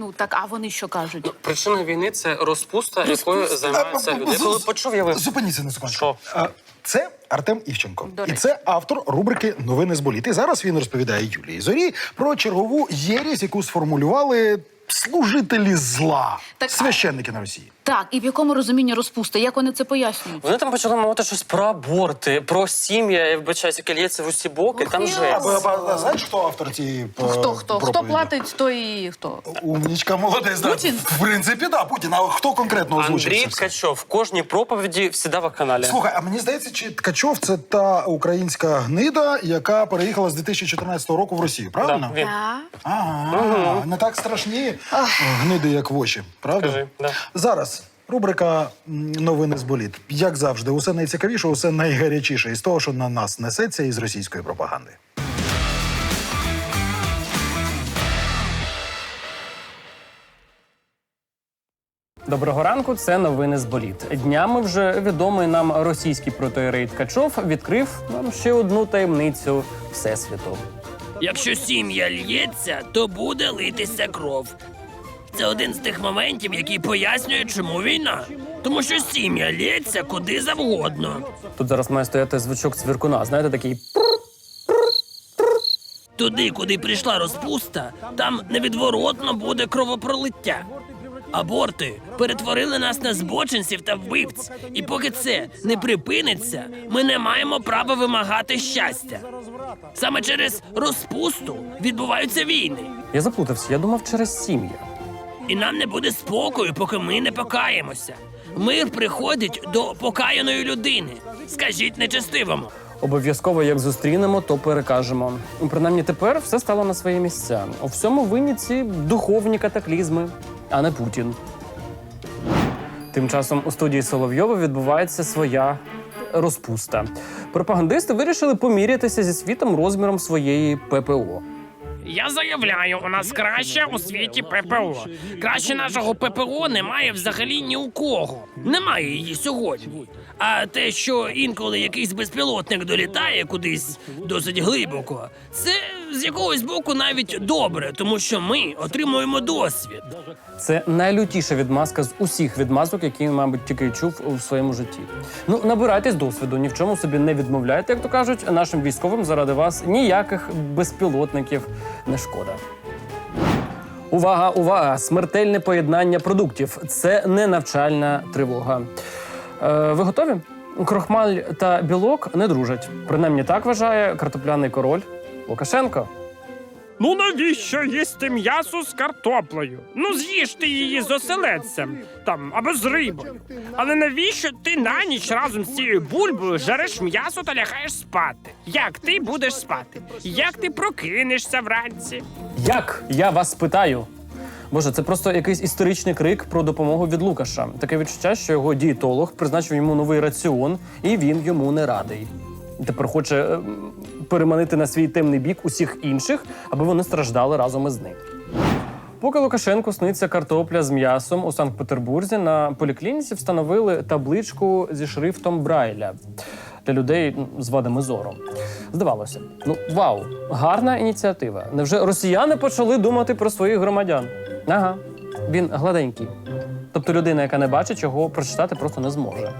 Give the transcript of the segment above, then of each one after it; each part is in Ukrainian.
Ну так, а вони що кажуть? Причина війни це розпуста, якою займаються люди. Я коли почув, я ви... Зупиніться на секунду. Що? А, Це Артем Івченко. До І речі. це автор рубрики Новини з боліт. І зараз він розповідає Юлії Зорі про чергову єрість, яку сформулювали служителі зла, Так, священники на Росії. Так, і в якому розумінні розпусти? Як вони це пояснюють? Вони там почали мовити щось про аборти, про сім'я, я вибачаюся, яке лється в усі боки. Ох, Там я. жесть. А, а, а знаєш, хто автор цієї е, Хто хто? Хто проповіді? платить, той і хто? Умнічка, молодець. да. Путін? В принципі, да, Путін. А хто конкретно озвучив Андрій це все? Ткачов в кожній проповіді всіда в каналі. Слухай, а мені здається, чи Ткачов це та українська гнида, яка переїхала з 2014 року в Росію, правильно? Да, він. Ага, не так страшні гниди, як воші, правда? Скажи, да. Зараз рубрика Новини з боліт. Як завжди, усе найцікавіше, усе найгарячіше із того, що на нас несеться із російської пропаганди. Доброго ранку, це новини з боліт. Днями вже відомий нам російський протоєрей Ткачов відкрив нам ще одну таємницю всесвіту. Якщо сім'я лється, то буде литися кров. Це один з тих моментів, який пояснює, чому війна. Тому що сім'я лється куди завгодно. Тут зараз має стояти звучок цвіркуна. Знаєте, такий Туди, куди прийшла розпуста, там невідворотно буде кровопролиття. Аборти перетворили нас на збочинців та вбивць. І поки це не припиниться, ми не маємо права вимагати щастя. Саме через розпусту відбуваються війни. я заплутався. Я думав через сім'я. І нам не буде спокою, поки ми не покаємося. Мир приходить до покаяної людини. Скажіть нечестивому. Обов'язково як зустрінемо, то перекажемо. Принаймні тепер все стало на свої місця. У всьому винні ці духовні катаклізми, а не Путін. Тим часом у студії Соловйова відбувається своя розпуста. Пропагандисти вирішили помірятися зі світом розміром своєї ППО. Я заявляю, у нас краще у світі ППО. Краще нашого ППО немає взагалі ні у кого. Немає її сьогодні. А те, що інколи якийсь безпілотник долітає кудись досить глибоко, це з якогось боку навіть добре, тому що ми отримуємо досвід. Це найлютіша відмазка з усіх відмазок, які, мабуть, тільки чув у своєму житті. Ну, набирайтесь досвіду, ні в чому собі не відмовляйте, як то кажуть, нашим військовим заради вас ніяких безпілотників не шкода. Увага, увага! Смертельне поєднання продуктів це не навчальна тривога. Е, ви готові? Крохмаль та білок не дружать. Принаймні так вважає картопляний король Лукашенко. Ну навіщо їсти м'ясо з картоплею? Ну з'їж ти її з оселедцем там або з рибою. Але навіщо ти на ніч разом з цією бульбою жареш м'ясо та лягаєш спати? Як ти будеш спати? Як ти прокинешся вранці? Як? Я вас питаю. Боже, це просто якийсь історичний крик про допомогу від Лукаша. Таке відчуття, що його дієтолог призначив йому новий раціон, і він йому не радий. Тепер хоче ем, переманити на свій темний бік усіх інших, аби вони страждали разом із ним. Поки Лукашенку сниться картопля з м'ясом у Санкт-Петербурзі, на поліклініці встановили табличку зі шрифтом Брайля для людей з вадами зору. Здавалося, ну вау, гарна ініціатива. Невже росіяни почали думати про своїх громадян? Ага, він гладенький. Тобто людина, яка не бачить, його прочитати просто не зможе.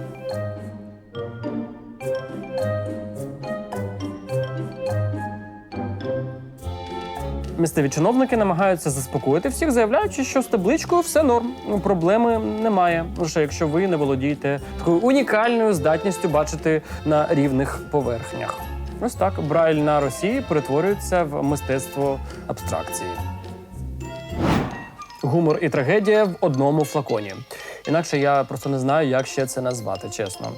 Місцеві чиновники намагаються заспокоїти всіх, заявляючи, що з табличкою все норм. Ну, проблеми немає. Лише якщо ви не володієте такою унікальною здатністю бачити на рівних поверхнях. Ось так Брайль на Росії перетворюється в мистецтво абстракції. Гумор і трагедія в одному флаконі. Інакше я просто не знаю, як ще це назвати, чесно.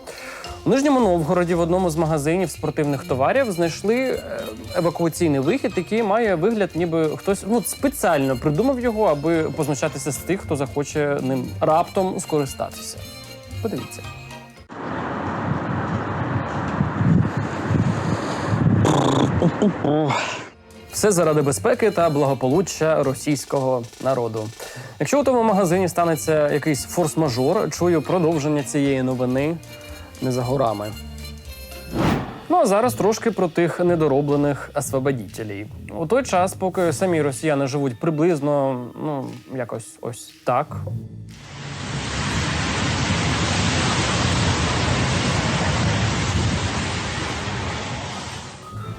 У Нижньому Новгороді в одному з магазинів спортивних товарів знайшли е, евакуаційний вихід, який має вигляд, ніби хтось ну, спеціально придумав його, аби позначатися з тих, хто захоче ним раптом скористатися. Подивіться. Все заради безпеки та благополуччя російського народу. Якщо у тому магазині станеться якийсь форс-мажор, чую продовження цієї новини не за горами. Ну а зараз трошки про тих недороблених освободітелів. У той час, поки самі росіяни живуть приблизно, ну якось ось так.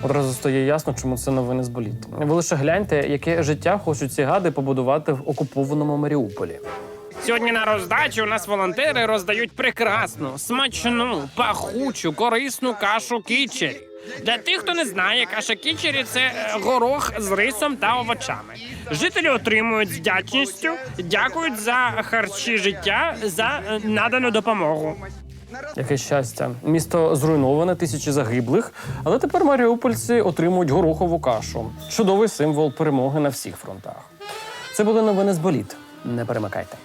Одразу стає ясно, чому це новини з боліт. Ви лише гляньте, яке життя хочуть ці гади побудувати в окупованому Маріуполі. Сьогодні на роздачі у нас волонтери роздають прекрасну, смачну, пахучу, корисну кашу кічері. Для тих, хто не знає, каша кічері це е, горох з рисом та овочами. Жителі отримують з вдячністю, дякують за харчі життя за е, надану допомогу. Яке щастя. Місто зруйноване, тисячі загиблих, але тепер маріупольці отримують горохову кашу. Чудовий символ перемоги на всіх фронтах. Це були новини з боліт. Не перемикайте.